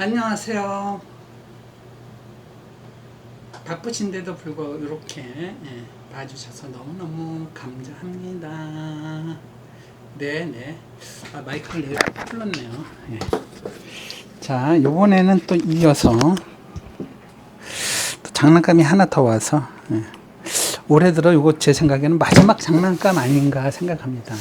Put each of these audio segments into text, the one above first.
안녕하세요. 바쁘신데도 불구하고 이렇게 예, 봐주셔서 너무너무 감사합니다. 네네. 아, 마이크를 내 풀렀네요. 예. 자, 요번에는 또 이어서 또 장난감이 하나 더 와서 예. 올해 들어 요거 제 생각에는 마지막 장난감 아닌가 생각합니다.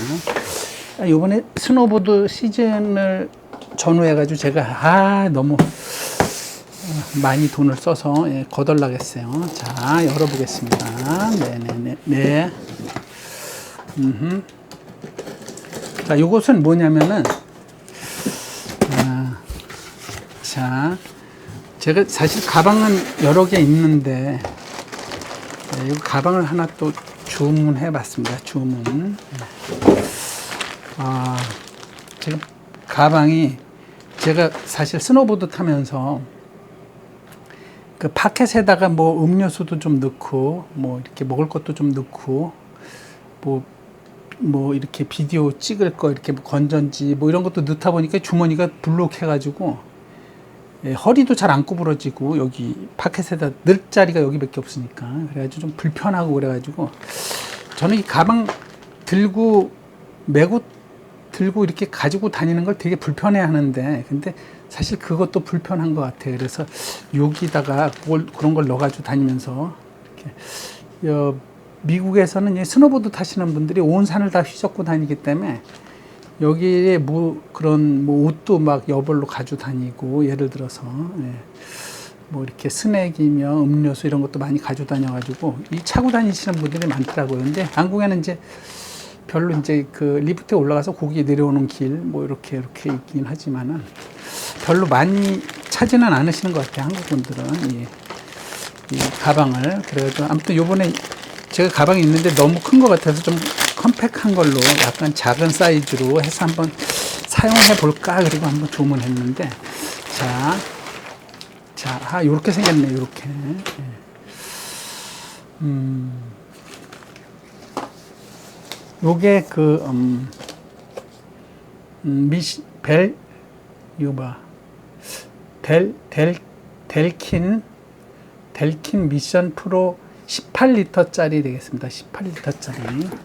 아, 요번에 스노보드 시즌을 전후해가지고 제가 아 너무 어, 많이 돈을 써서 예, 거덜나겠어요. 자 열어보겠습니다. 네네네 네. 음흠. 자 요것은 뭐냐면은 아, 자 제가 사실 가방은 여러 개 있는데 네, 이 가방을 하나 또 주문해 봤습니다. 주문. 아, 지금 가방이 제가 사실 스노보드 타면서 그 파켓에다가 뭐 음료수도 좀 넣고 뭐 이렇게 먹을 것도 좀 넣고 뭐뭐 이렇게 비디오 찍을 거 이렇게 뭐 건전지 뭐 이런 것도 넣다 보니까 주머니가 불룩해가지고 예, 허리도 잘 안 구부러지고 여기 파켓에다 넣을 자리가 여기밖에 없으니까 그래가지고 좀 불편하고 그래가지고 저는 이 가방 들고 메고 들고 이렇게 가지고 다니는 걸 되게 불편해 하는데 근데 사실 그것도 불편한 것 같아요. 그래서 여기다가 그걸, 그런 걸 넣어가지고 다니면서 이렇게 어, 미국에서는 이 스노보드 타시는 분들이 온 산을 다 휘젓고 다니기 때문에 여기에 뭐 그런 뭐 옷도 막 여벌로 가지고 다니고 예를 들어서 예. 뭐 이렇게 스낵이며 음료수 이런 것도 많이 가지고 다녀가지고 이 차고 다니시는 분들이 많더라고요. 근데 한국에는 이제 별로 이제 그 리프트에 올라가서 거기 내려오는 길 뭐 이렇게 이렇게 있긴 하지만은 별로 많이 차지는 않으시는 것 같아요. 한국 분들은 이, 이 가방을 그래도 아무튼 요번에 제가 가방이 있는데 너무 큰 것 같아서 좀 컴팩한 걸로 약간 작은 사이즈로 해서 한번 사용해 볼까 그리고 한번 주문했는데 자, 자, 아, 요렇게 생겼네, 요렇게. 예. 음, 요게 그, 음, 음 미시, 벨, 봐. 델, 델, 델킨, 델킨 미션 프로 18리터짜리 되겠습니다. 18리터짜리.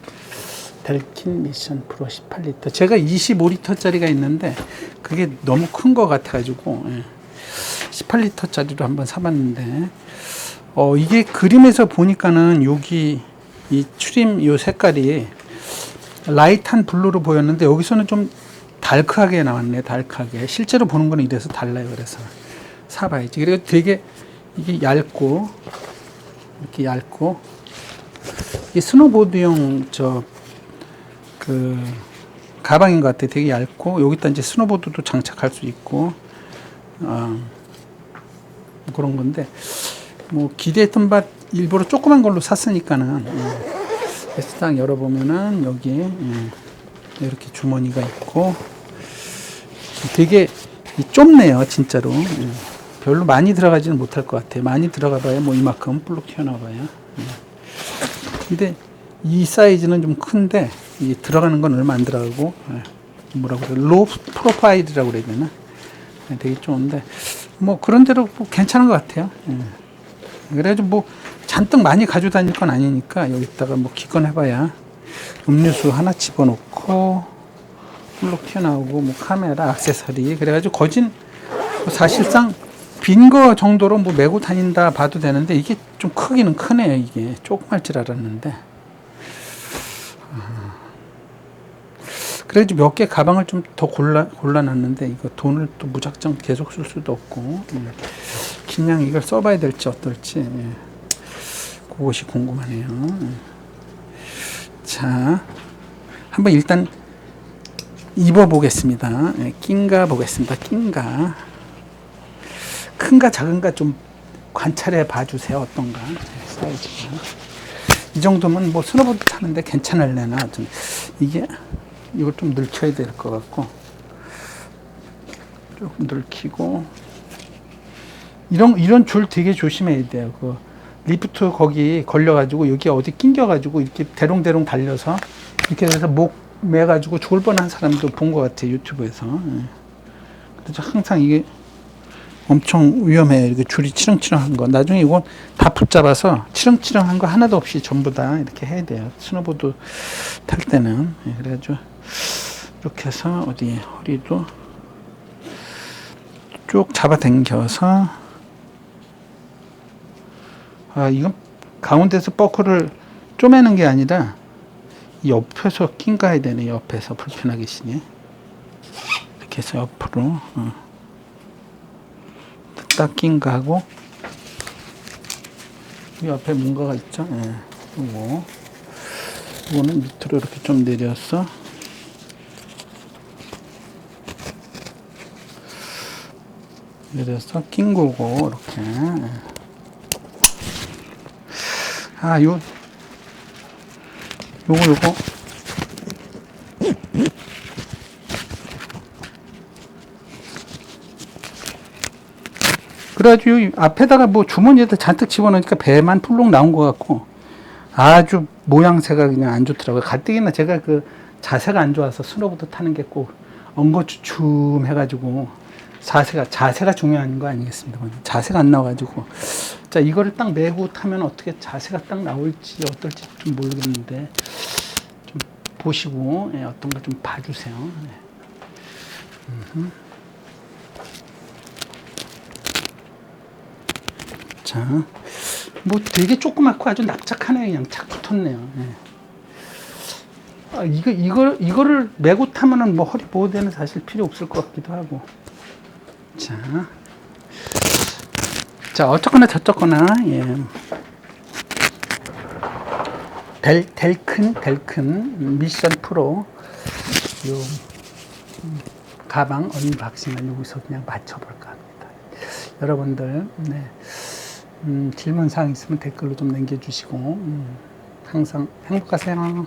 델킨 미션 프로 18리터. 제가 25리터짜리가 있는데 그게 너무 큰거 같아가지고 예. 18리터짜리로 한번 사봤는데 어 이게 그림에서 보니까는 여기 이 추림 요 색깔이 라이트한 블루로 보였는데 여기서는 좀 달크하게 나왔네 달크하게. 실제로 보는 거는 이래서 달라요 그래서. 사봐야지 그리고 되게 이게 얇고 이렇게 얇고. 이 스노보드용 저 그 가방인 것 같아. 되게 얇고. 여기다 이제 스노보드도 장착할 수 있고 어, 뭐 그런 건데 뭐 기대했던 바 일부러 조그만 걸로 샀으니까는 예. 딱 열어보면은 여기 예. 이렇게 주머니가 있고 되게 좁네요 진짜로 예. 별로 많이 들어가지는 못할 것 같아요 많이 들어가 봐야 뭐 이만큼 불룩 튀어나와요 예. 근데 이 사이즈는 좀 큰데 이 들어가는 건 얼마 안 들어가고 예, 뭐라고 그래 로 프로파일이라고 그래야 되나 예, 되게 좋은데 뭐 그런 대로 뭐 괜찮은 것 같아요 예. 그래가지고 뭐 잔뜩 많이 가지고 다닐 건 아니니까 여기다가 뭐 기권 해봐야 음료수 하나 집어넣고 블록 튀어나오고 뭐 카메라 액세서리. 그래가지고 거진 뭐 사실상 빈 거 정도로 뭐 메고 다닌다 봐도 되는데 이게 좀 크기는 크네요 이게. 조그말 줄 알았는데. 그래도 몇개 가방을 좀 더 골라 골라놨는데 이거 돈을 또 무작정 계속 쓸 수도 없고. 음. 그냥 이걸 써봐야 될지 어떨지. 예. 그것이 궁금하네요. 예. 자, 한번 일단 입어보겠습니다. 예, 낀가 보겠습니다. 낀가 큰가 작은가 좀 관찰해 봐주세요. 어떤가 예, 사이즈가 이 정도면 뭐 스노보드 타는데 괜찮을래나 좀 이게 이걸 좀 늙혀야 될 것 같고 조금 늙히고 이런 이런 줄 되게 조심해야 돼요. 그 리프트 거기 걸려가지고 여기 어디 낑겨가지고 이렇게 대롱대롱 달려서 이렇게 해서 목 매가지고 죽을 뻔한 사람도 본 것 같아요 유튜브에서. 예. 그래서 항상 이게 엄청 위험해요. 이렇게 줄이 치렁치렁한 거. 나중에 이건 다 붙잡아서 치렁치렁한 거 하나도 없이 전부 다 이렇게 해야 돼요. 스노보드 탈 때는. 예, 그래가지고 이렇게 해서 어디 허리도 쭉 잡아 당겨서 아 이건 가운데서 버클을 쪼매는 게 아니라 이 옆에서 낀 가야 되네 옆에서 불편하게 시네 이렇게 해서 옆으로 어. 딱낀 거하고 이 옆에 뭔가가 있죠? 예 요거. 이거는 밑으로 이렇게 좀 내려서 내려서 낀 거고 이렇게 아요 요거 요거 그래가지고 이 앞에다가 뭐 주머니에다 잔뜩 집어넣으니까 배만 풀룩 나온 것 같고 아주 모양새가 그냥 안 좋더라고요. 가뜩이나 제가 그 자세가 안 좋아서 스노보드 타는 게 꼭 엉거주춤 해가지고 자세가 자세가 중요한 거 아니겠습니까? 자세가 안 나와가지고 자 이거를 딱 메고 타면 어떻게 자세가 딱 나올지 어떨지 좀 모르겠는데 좀 보시고 예, 어떤 거좀 봐주세요. 네. 음흠. 자, 뭐 되게 조그맣고 아주 납작하네요. 그냥 착 붙었네요. 예. 아, 이거 이거 이거를 메고 타면은 뭐 허리 보호대는 사실 필요 없을 것 같기도 하고. 자, 자 어쨌거나 저쨌거나 예. 델 델큰 델큰 미션 프로 요 음, 가방 언박싱을 여기서 그냥 맞춰볼까 합니다. 여러분들 네. 음, 질문 사항 있으면 댓글로 좀 남겨주시고 음, 항상 행복하세요.